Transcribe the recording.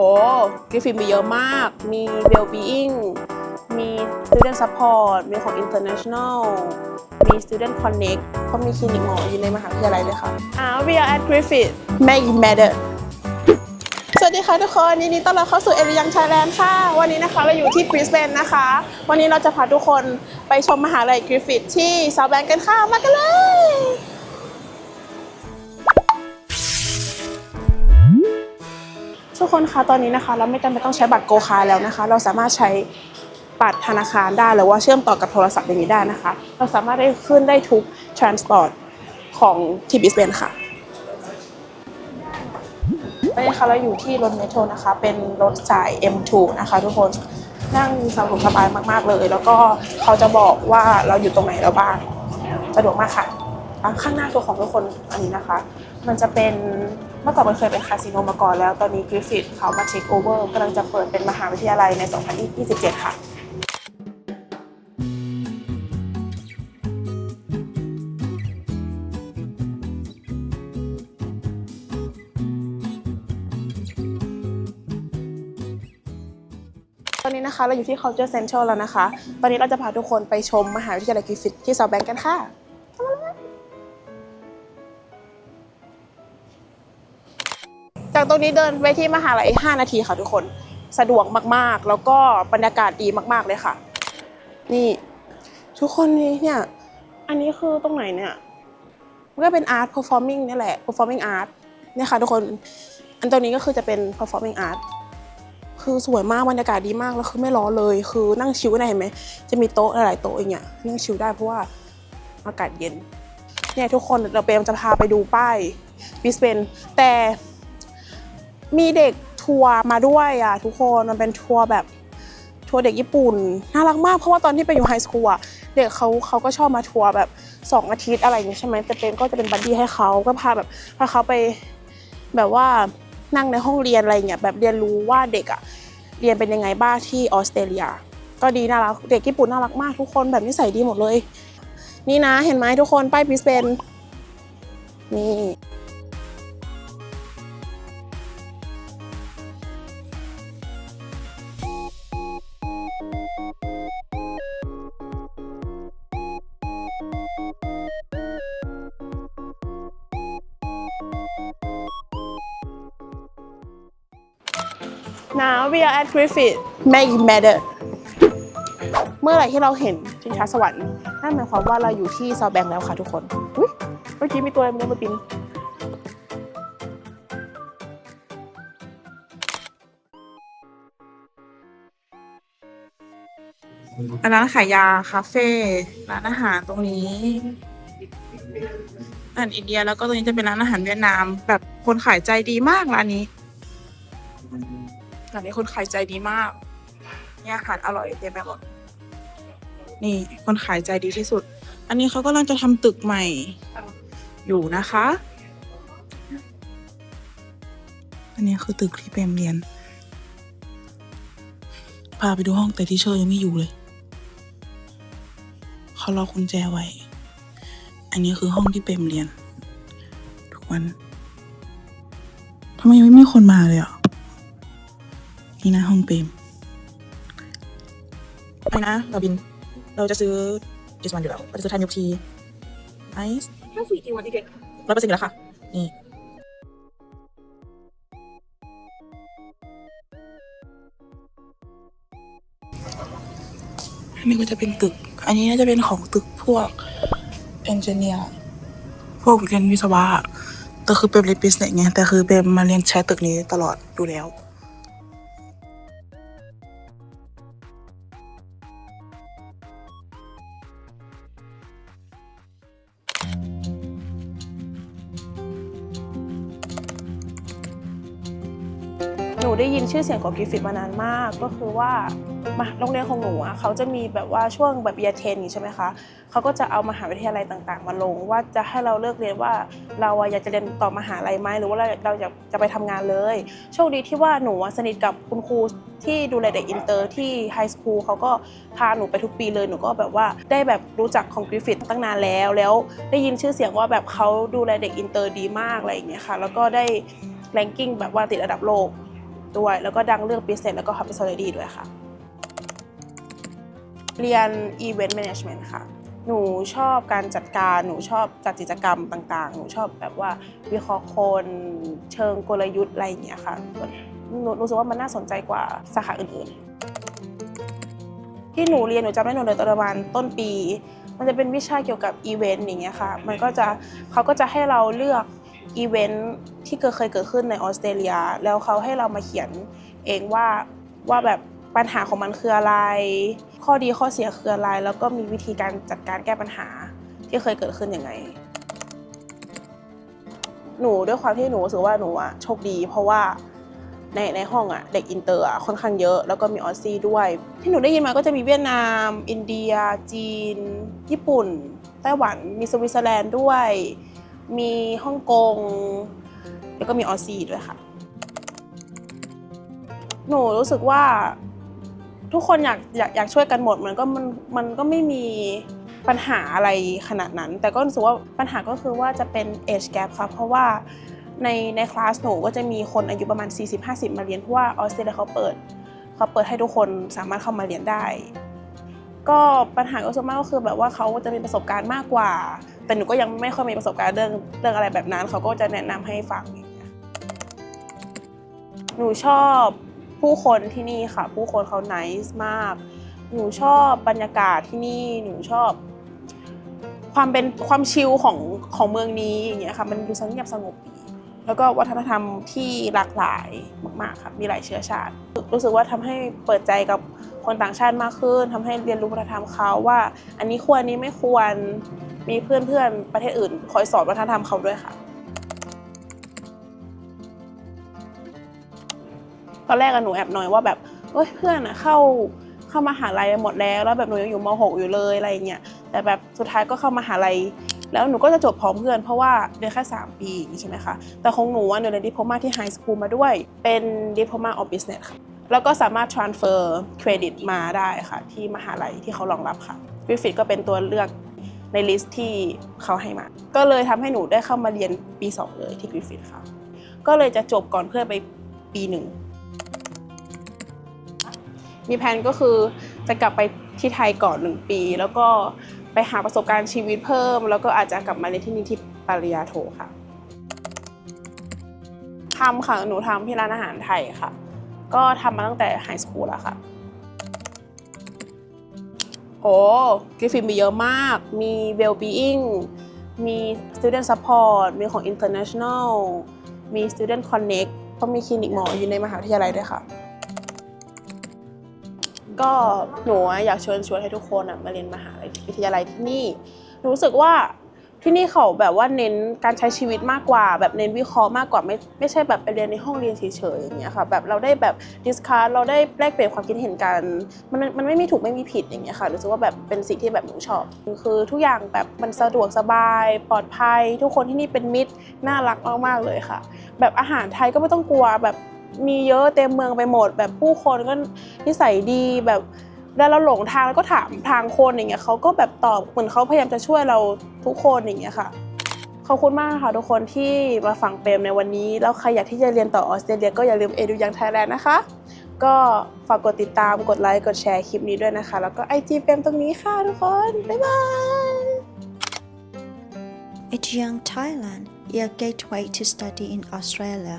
โอ้กริฟฟินมีเยอะมาก มี well-being มี student support มีของ international มี student connect ก็มีคลินิกหมออยู่ในมหาวิทยาลัยเลยค่ะอ่า we are at Griffith make it matter สวัสดีค่ะทุกคนยินดีต้อนรับเข้าสู่เอริยังไทยแลนด์ค่ะ วันนี้นะคะเราอยู่ที่บริสเบนนะคะ วันนี้เราจะพาทุกคนไปชมมหาลัยกริฟฟิธที่ซาวแบงกันค่ะ มากันเลย ทุกคนคะตอนนี้นะคะ เราไม่จำเป็นต้องใช้บัตรโกคาแล้วนะคะ เราสามารถใช้บัตรธนาคารได้หรือว่าเชื่อมต่อกับโทรศัพท์อย่างนี้ได้นะคะ เราสามารถได้ขึ้นได้ทุก transport ของที่บิสเบนค่ะตอนนี้ค่ะเราอยู่ที่รถเมโทรนะคะ เป็นรถสาย M2 นะคะ ทุกคนนั่งสะดวกสบายมาก ๆ เลย แล้วก็เขาจะบอกว่าเราอยู่ตรงไหนแล้วบ้างสะดวกมากค่ะข้างหน้าตัวของทุกคนอันนี้นะคะ มันจะเป็น มื่อก่อนมันเคยเป็นคาสิโนมาก่อนแล้ว ตอนนี้กริฟฟิธเขามาเทคโอเวอร์กำลังจะเปิดเป็นมหาวิทยาลัยใน 2027 ค่ะตอนนี้นะคะเราอยู่ที่ Culture Central แล้วนะคะ ตอนนี้เราจะพาทุกคนไปชมมหาวิทยาลัยกริฟฟิธที่เซาแบงกันค่ะ จากตรงนี้เดินไปที่มหาลัย 5 นาทีค่ะทุกคน สะดวกมากๆ แล้วก็บรรยากาศดีมากๆเลยค่ะ นี่ ทุกคนนี่เนี่ย อันนี้คือตรงไหนเนี่ยมันก็เป็น art performing นี่แหละ performing art เนี่ยค่ะทุกคน อันตรงนี้ก็คือจะเป็น performing art คือสวยมากบรรยากาศดีมากแล้วคือไม่ร้อนเลย คือนั่งชิลได้เห็นไหมจะมีโต๊ะหลายๆโต๊ะอย่างเงี้ยนั่งชิลได้เพราะว่าอากาศเย็นเนี่ยทุกคนเราเปมจะพาไปดูป้ายบิสเบนแต่ มีเด็กทัวร์มาด้วยอะทุกคนมันเป็นทัวร์แบบทัวร์เด็กญี่ปุ่นน่ารักมากเพราะว่าตอนที่ไปอยู่ไฮสคูลอะเด็กเขาเขาก็ชอบมาทัวร์แบบสองอาทิตย์อะไรอย่างเงี้ยใช่ไหมแต่เป็นก็จะเป็นบัดดี้ให้เขาก็พาแบบพาเขาไปแบบว่านั่งในห้องเรียนอะไรอย่างเงี้ยแบบเรียนรู้ว่าเด็กอะเรียนเป็นยังไงบ้างที่ออสเตรเลีย ก็ดีน่ารักเด็กญี่ปุ่นน่ารักมากทุกคนแบบนิสัยดีหมดเลย นี่นะเห็นไหมทุกคนป้ายบริสเบนนี่ Now we are at Griffith Make it matter เมื่อไหร่ที่เราเห็นชิงช้าสวรรค์นั่นหมายความว่าเราอยู่ที่ซาวแบงแล้วค่ะทุกคนอุ๊ยเมื่อกี้มีตัวอะไรม่รู้มาบินร้านขายยาคาเฟ่ร้านอาหารตรงนี้อาหารอินเดียแล้วก็ตรงนี้จะเป็นร้านอาหารเวียดนาม แบบคนขายใจดีมากร้านนี้ ร้านนี้คนขายใจดีมาก เนี่ยอาหารอร่อยเต็มไปหมด นี่คนขายใจดีที่สุด อันนี้เขากำลังจะทำตึกใหม่ อยู่นะคะ อันนี้คือตึกที่เปรมเรียน พาไปดูห้องแต่ที่เชอร์ยังไม่อยู่เลย เขาล็อกกุญแจไว้ อันนี้คือห้องที่เปรมเรียน ทุกวันทำไมยังไม่มีคนมาเลยอะ นี่นะห้องเปรมไปนะเราบิน เราจะซื้อดิสวันอยู่แล้วเราจะซื้อทันยุกทีไอซ์ถ้าสี่จีวันที่เด็กร้อยเปอร์เซ็นต์อยู่แล้วค่ะ นี่อันนี้ก็จะเป็นตึก อันนี้น่าจะเป็นของตึกพวกเอนจิเนียร์ พวกเรียนวิศวะ แต่คือเป็นเรียนบิสเนสไง แต่คือเป็นมาเรียนใช้ตึกนี้ตลอดดูแล้ว ได้ยินชื่อเสียงของกริฟฟิธมานานมาก ก็คือว่ามาโรงเรียนของหนูอะเขาจะมีแบบว่าช่วงแบบเบียเทนใช่ไหมคะเขาก็จะเอามหาวิทยาลัยต่างๆ มาลง ว่าจะให้เราเลือกเรียนว่าเราอยากจะเรียนต่อมหาลัยไหมหรือว่าเราเราอยากจะไปทำงานเลย โชคดีที่ว่าหนูสนิทกับคุณครูที่ดูแลเด็กอินเตอร์ที่ไฮสคูลเขาก็พาหนูไปทุกปีเลยหนูก็แบบว่าได้แบบรู้จักของกริฟฟิธตั้งนานแล้ว แล้วได้ยินชื่อเสียงว่าแบบเขาดูแลเด็กอินเตอร์ดีมากอะไรอย่างเงี้ยค่ะแล้วก็ได้แรงกิ้งแบบว่าติดอันดับโลก ด้วย แล้วก็ดังเรื่อง business แล้วก็ hospitality ด้วยค่ะ เรียน event management ค่ะ หนูชอบการจัดการ หนูชอบจัดกิจกรรมต่างๆ หนูชอบแบบว่าวิเคราะห์คนเชิงกลยุทธ์อะไรอย่างเงี้ยค่ะ หนูรู้สึกว่ามันน่าสนใจกว่าสาขาอื่นๆ ที่หนูเรียนหนูจำได้หนูเลยตอนประมาณต้นปีมันจะเป็นวิชาเกี่ยวกับอีเวนต์อย่างเงี้ยค่ะ มันก็จะเขาก็จะให้เราเลือก อีเวนต์ที่เกิดเคยเกิดขึ้นในออสเตรเลีย แล้วเขาให้เรามาเขียนเองว่าว่าแบบปัญหาของมันคืออะไร ข้อดีข้อเสียคืออะไร แล้วก็มีวิธีการจัดการแก้ปัญหาที่เคยเกิดขึ้นยังไง หนูด้วยความที่หนูรู้สึกว่าหนูอะโชคดี เพราะว่าในในห้องอะเด็กอินเตอร์อะค่อนข้างเยอะ แล้วก็มีออสซี่ด้วย ที่หนูได้ยินมาก็จะมีเวียดนาม อินเดีย จีน ญี่ปุ่น ไต้หวัน มีสวิตเซอร์แลนด์ด้วย มีฮ่องกง แล้วก็มีออสซี่ด้วยค่ะ หนูรู้สึกว่าทุกคนอยากอยากอยากช่วยกันหมดมันก็มันมันก็ไม่มีปัญหาอะไรขนาดนั้น แต่ก็รู้สึกว่าปัญหาก็คือว่าจะเป็น age gap ค่ะเพราะว่าในในคลาสหนูก็จะมีคนอายุประมาณ 40-50 มาเรียนเพราะว่าออสเตรเลียเขาเปิดเขาเปิดให้ทุกคนสามารถเข้ามาเรียนได้ ก็ปัญหาก็ส่วนมากก็คือแบบว่าเขาจะมีประสบการณ์มากกว่า แต่หนูก็ยังไม่ค่อยมีประสบการณ์เรื่องเรื่องอะไรแบบนั้น เขาก็จะแนะนำให้ฟังหนูชอบผู้คนที่นี่ค่ะ ผู้คนเขา nice มาก หนูชอบบรรยากาศที่นี่ หนูชอบ ความเป็นความชิลของของเมืองนี้อย่างเงี้ยค่ะ มันดูสงบสงบดีแล้วก็วัฒนธรรมที่หลากหลายมาก ๆค่ะมีหลายเชื้อชาติ รู้สึกว่าทำให้เปิดใจกับคนต่างชาติมากขึ้นทำให้เรียนรู้วัฒนธรรมเขาว่า อันนี้ควรอันนี้ไม่ควร มีเพื่อนๆประเทศอื่น คอยสอนวัฒนธรรมเขาด้วยค่ะ ตอนแรกอะหนูแอบน้อยว่าแบบเอ้ยเพื่อนอะเข้าเข้ามาหาลัยหมดแล้วแล้วแบบหนูยังอยู่ม .6 อยู่เลยอะไรเงี้ยแต่แบบสุดท้ายก็เข้ามาหาลัยแล้วหนูก็จะจบพร้อมเพื่อนเพราะว่าเรียนแค่ 3 ปีอย่างงี้ใช่ไหมคะแต่ของหนูอะหนูเรียนดิโพมาที่ไฮสคูลมาด้วย เป็นดิโพมาออฟบิสเนสค่ะแล้วก็สามารถ transfer เครดิตมาได้ค่ะ ที่มหาลัยที่เขารองรับค่ะวิฟิตก็เป็นตัวเลือก ในลิสต์ที่เขาให้มา ก็เลยทำให้หนูได้เข้ามาเรียนปี 2 เลยที่กริฟฟิตค่ะ ก็เลยจะจบก่อนเพื่อนไปปีหนึ่ง มีแผนก็คือจะกลับไปที่ไทยก่อนหนึ่งปี แล้วก็ไปหาประสบการณ์ชีวิตเพิ่ม แล้วก็อาจจะกลับมาเรียนที่นี่ที่ปริญญาโทค่ะทำค่ะ หนูทำที่ร้านอาหารไทยค่ะ ก็ทำมาตั้งแต่ไฮสคูลแล้วค่ะ กริฟฟินมีเยอะมาก มี well-being มี student support มีของ international มี student connect ก็มีคลินิกหมออยู่ในมหาวิทยาลัยด้วยค่ะ ก็หนูอยากเชิญชวนให้ทุกคนมาเรียนมหาวิทยาลัยที่นี่หนูรู้สึกว่า ที่นี่เขาแบบว่าเน้นการใช้ชีวิตมากกว่า แบบเน้นวิเคราะห์มากกว่าไม่ไม่ใช่แบบไปเรียนในห้องเรียนเฉยๆอย่างเงี้ยค่ะแบบเราได้แบบดิสคัสเราได้แลกเปลี่ยนความคิดเห็นกันมันมันไม่มีถูกไม่มีผิดอย่างเงี้ยค่ะรู้สึกว่าแบบเป็นสิ่งที่แบบหนูชอบ คือทุกอย่างแบบมันสะดวกสบาย ปลอดภัย ทุกคนที่นี่เป็นมิตรน่ารักมากๆเลยค่ะ แบบอาหารไทยก็ไม่ต้องกลัวแบบมีเยอะเต็มเมืองไปหมด แบบผู้คนก็นิสัยดีแบบ แล้วเราหลงทางแล้วก็ถามทางคนอย่างเงี้ยเขาก็แบบตอบเหมือนเขาพยายามจะช่วยเราทุกคนอย่างเงี้ยค่ะขอบคุณมากค่ะทุกคนที่มาฟังเปรมในวันนี้ แล้วใครอยากที่จะเรียนต่อออสเตรเลียก็อย่าลืมเอดูยังไทยแลนด์นะคะ ก็ฝากกดติดตามกดไลค์กดแชร์คลิปนี้ด้วยนะคะ แล้วก็ไอจีเปรมตรงนี้ค่ะทุกคน บ๊ายบาย It's Young Thailand, your gateway to study in Australia.